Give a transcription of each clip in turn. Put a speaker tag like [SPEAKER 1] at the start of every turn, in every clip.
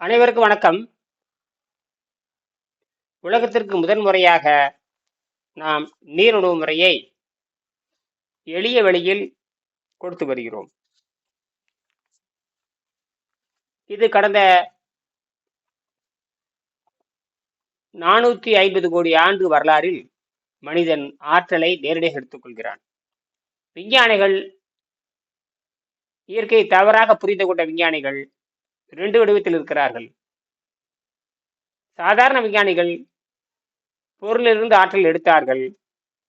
[SPEAKER 1] அனைவருக்கும் வணக்கம். உலகத்திற்கு முதன் முறையாக நாம் நீருணவு முறையை எளிய வழியில் கொடுத்து வருகிறோம். இது கடந்த நானூற்றி ஐம்பது கோடி ஆண்டு வரலாறில் மனிதன் ஆற்றலை நேரடியாக எடுத்துக்கொள்கிறான் விஞ்ஞானிகள் இயற்கையை தவறாக புரிந்து கொண்ட விஞ்ஞானிகள் ரெண்டு வடிவத்தில் இருக்கிறார்கள். சாதாரண விஞ்ஞானிகள் பொருளிலிருந்து ஆற்றல் எடுத்தார்கள்.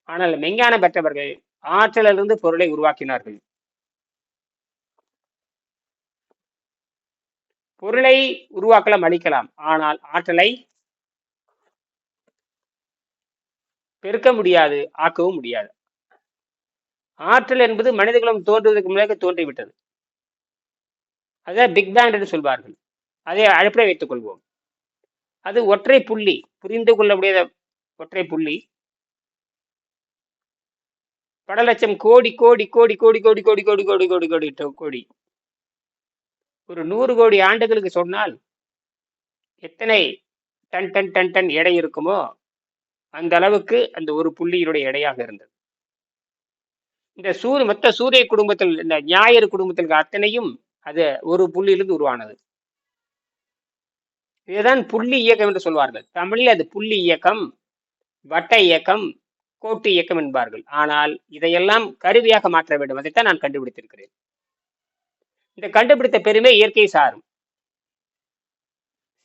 [SPEAKER 1] ஆனால் விஞ்ஞானம் பெற்றவர்கள் ஆற்றலிலிருந்து பொருளை உருவாக்கினார்கள். பொருளை உருவாக்கலாம் அழிக்கலாம் ஆனால் ஆற்றலை பெருக்க முடியாது ஆக்கவும் முடியாது. ஆற்றல் என்பது மனிதகுலம் தோன்றுவதற்கு முன்னாக தோன்றிவிட்டது. அதான் பிக் பேண்ட் என்று சொல்வார்கள் அதை அழைப்படை வைத்துக் கொள்வோம் அது ஒற்றை புள்ளி புரிந்து கொள்ள முடியாத ஒற்றை புள்ளி பல லட்சம் கோடி கோடி கோடி கோடி கோடி கோடி கோடி கோடி கோடி கோடி கோடி ஒரு நூறு கோடி ஆண்டுகளுக்கு சொன்னால் எத்தனை டன் டன் டன் டன் எடை இருக்குமோ அந்த அளவுக்கு அந்த ஒரு புள்ளியினுடைய எடையாக இருந்தது இந்த சூரிய மொத்த சூரிய குடும்பத்தில் இந்த ஞாயிறு குடும்பத்தில் அத்தனையும் அது ஒரு புள்ளியிலிருந்து உருவானது. இதுதான் புள்ளி இயக்கம் என்று சொல்வார்கள். தமிழில் அது புள்ளி இயக்கம் வட்ட இயக்கம் கோட்டு இயக்கம் என்பார்கள். ஆனால் இதையெல்லாம் கருவியாக மாற்ற வேண்டும். அதைத்தான் நான் கண்டுபிடித்திருக்கிறேன். இந்த கண்டுபிடித்த பெருமை இயற்கை சாரும்.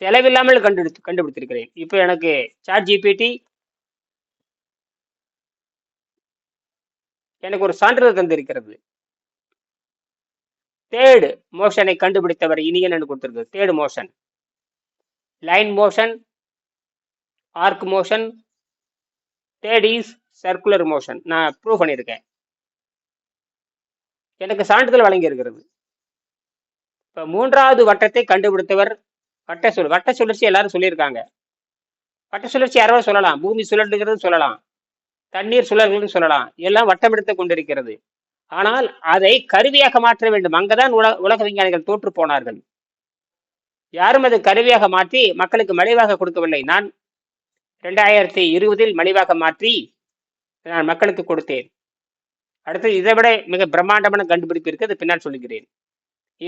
[SPEAKER 1] செலவில்லாமல் கண்டுபிடித்து கண்டுபிடித்திருக்கிறேன். இப்போ எனக்கு சாட் ஜிபிடி எனக்கு ஒரு சான்றிதழ் தந்திருக்கிறது. தேர்டு மோஷனை கண்டுபிடித்தவர் இனியன் கொடுத்துருக்கு third motion line motion arc motion third is circular motion நான் ப்ரூவ் பண்ணியிருக்கேன். எனக்கு சான்றிதழ் வழங்கியிருக்கிறது. இப்போ மூன்றாவது வட்டத்தை கண்டுபிடித்தவர் வட்ட சுழல் வட்ட சுழற்சி எல்லாரும் சொல்லியிருக்காங்க. வட்ட சுழற்சி யாராவது சொல்லலாம்? பூமி சுழல்கிறது சொல்லலாம். தண்ணீர் சுழல்கள்னு சொல்லலாம். எல்லாம் வட்டமெடுத்து கொண்டிருக்கிறது. ஆனால் அதை கருவியாக மாற்ற வேண்டும். அங்கதான் உலக உலக விஞ்ஞானிகள் தோற்று போனார்கள். யாரும் அது கருவியாக மாற்றி மக்களுக்கு மலிவாக கொடுக்கவில்லை. நான் ரெண்டாயிரத்தி இருபதில் மலிவாக மாற்றி நான் மக்களுக்கு கொடுத்தேன். அடுத்து இதை விட மிக பிரம்மாண்டமான கண்டுபிடிப்பு இருக்கு. அது பின்னால் சொல்லுகிறேன்.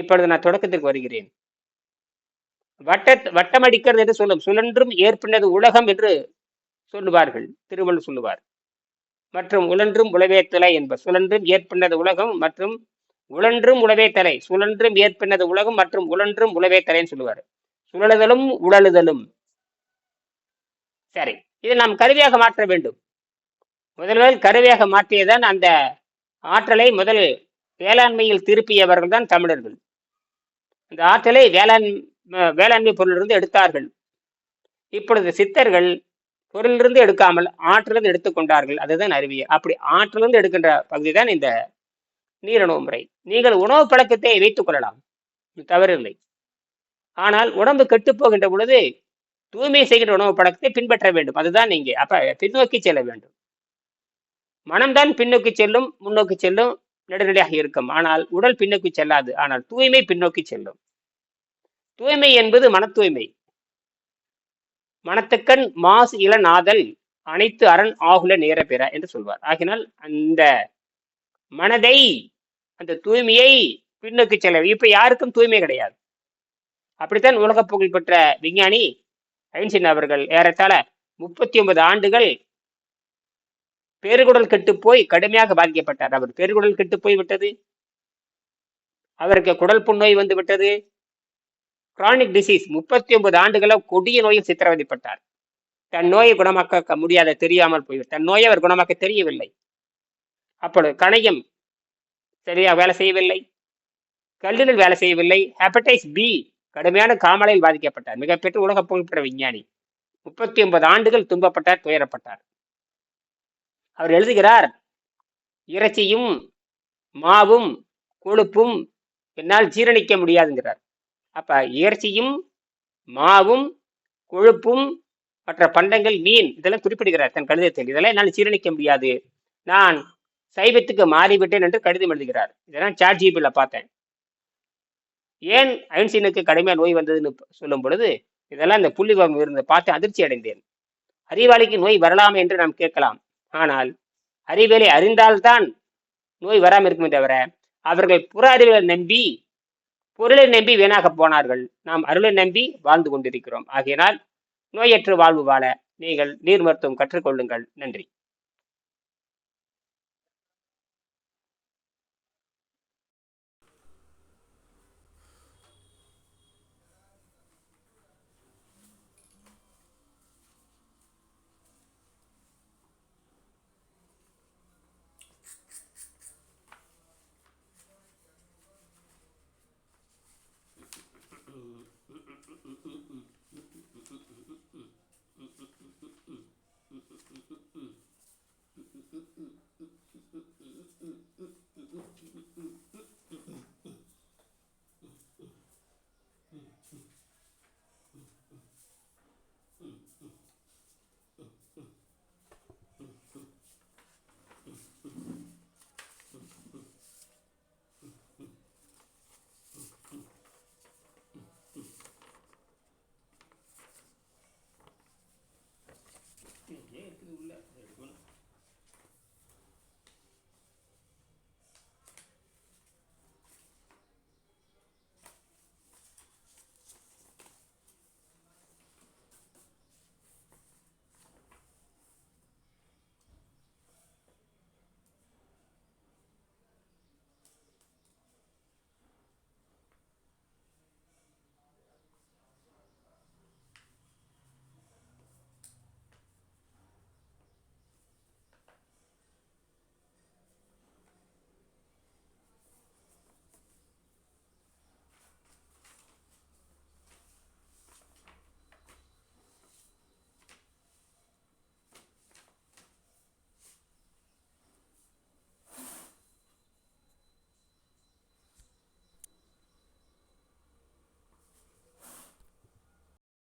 [SPEAKER 1] இப்பொழுது நான் தொடக்கத்திற்கு வருகிறேன். வட்ட வட்டமடிக்கிறது என்று சொல்லும். சுழன்றும் ஏற்பினது உலகம் என்று சொல்லுவார்கள். திருவள்ளுவர் சொல்லுவார். மற்றும் உழன்றும் உழவே தலை என்ப சுழன்றும் ஏற்பின்னது உலகம் மற்றும் உழன்றும் உளவேத்தலை சுழன்றும் ஏற்பின்னது உலகம் மற்றும் உழன்றும் உளவேத்தலைன்னு சொல்லுவார். சுழலுதலும் உழலுதலும். சரி இதை நாம் கருவியாக மாற்ற வேண்டும். முதல்வர் கருவியாக மாற்றியதான் அந்த ஆற்றலை முதல் வேளாண்மையில் திருப்பியவர்கள் தான் தமிழர்கள். அந்த ஆற்றலை வேளாண் வேளாண்மை பொருளிலிருந்து எடுத்தார்கள். இப்பொழுது சித்தர்கள் பொருளிலிருந்து எடுக்காமல் ஆற்றிலிருந்து எடுத்துக்கொண்டார்கள். அதுதான் அருவி அப்படி ஆற்றிலிருந்து எடுக்கின்ற பகுதி தான் இந்த நீரணவு முறை. நீங்கள் உணவு பழக்கத்தை வைத்துக் கொள்ளலாம். தவறில்லை. ஆனால் உடம்பு கெட்டுப்போகின்ற பொழுது தூய்மை செய்கின்ற உணவு பழக்கத்தை பின்பற்ற வேண்டும். அதுதான் நீங்க அப்ப பின்னோக்கி செல்ல வேண்டும். மனம்தான் பின்னோக்கி செல்லும் முன்னோக்கி செல்லும் நடுநிலையாக இருக்கும். ஆனால் உடல் பின்னோக்கி செல்லாது. ஆனால் தூய்மை பின்னோக்கி செல்லும். தூய்மை என்பது மன தூய்மை மனத்துக்கண் மாசு இளநாதல் அனைத்து அரண் ஆகுல நேர பெற என்று சொல்வார். ஆகினால் அந்த மனதை அந்த தூய்மையை பின்னோக்கி செல்ல இப்ப யாருக்கும் தூய்மை கிடையாது. அப்படித்தான் உலக புகழ் பெற்ற விஞ்ஞானி ஐன்ஸ்டீன் அவர்கள் ஏறத்தாழ முப்பத்தி ஒன்பது ஆண்டுகள் பெருகுடல் கெட்டு போய் கடுமையாக பாதிக்கப்பட்டார். அவர் பெருகுடல் கெட்டு போய் விட்டது அவருக்கு குடல் புண்ணோய் வந்து விட்டது. கிரானிக் டிசீஸ் முப்பத்தி ஒன்பது ஆண்டுகள கொடிய நோயில் சித்திரவதைப்பட்டார். தன் நோயை குணமாக்க முடியாத தெரியாமல் போய் தன் நோயை அவர் குணமாக்க தெரியவில்லை. அப்பொழுது கணையம் சரியாக வேலை செய்யவில்லை. கல்லீரல் வேலை செய்யவில்லை. ஹெப்படைஸ் பி கடுமையான காமலையில் பாதிக்கப்பட்டார். மிகப்பெற்ற உலக புகழ்பெற்ற விஞ்ஞானி. முப்பத்தி ஒன்பது ஆண்டுகள் துன்பப்பட்டார் துயரப்பட்டார். அவர் எழுதுகிறார் இறைச்சியும் மாவும் கொழுப்பும் என்னால் ஜீரணிக்க முடியாதுங்கிறார். அப்ப இறைச்சியும் மாவும் கொழுப்பும் மற்ற பண்டங்கள் மீன் இதெல்லாம் குறிப்பிடுகிறார் தன் கடிதத்தில். இதெல்லாம் என்னால் சீரணிக்க முடியாது. நான் சைவத்துக்கு மாறிவிட்டேன் என்று கடிதம் எழுதுகிறார். இதெல்லாம் சாட் ஜிபியில் பார்த்தேன். ஏன் ஐன்சீனுக்கு கடுமையாக நோய் வந்ததுன்னு சொல்லும் பொழுது இதெல்லாம் இந்த புள்ளிவம் இருந்த பார்த்து அதிர்ச்சி அடைந்தேன். அறிவாளிக்கு நோய் வரலாம் என்று நாம் கேட்கலாம். ஆனால் அறிவியலை அறிந்தால்தான் நோய் வராமல் இருக்குமே தவிர அவர்கள் புற அறிவியலை நம்பி பொருளை நம்பி வீணாக போனார்கள். நாம் அருளை நம்பி வாழ்ந்து கொண்டிருக்கிறோம். ஆகையினால் நோயற்று வாழ்வு வாழ நீங்கள் நீர் மருத்துவம் கற்றுக்கொள்ளுங்கள். நன்றி.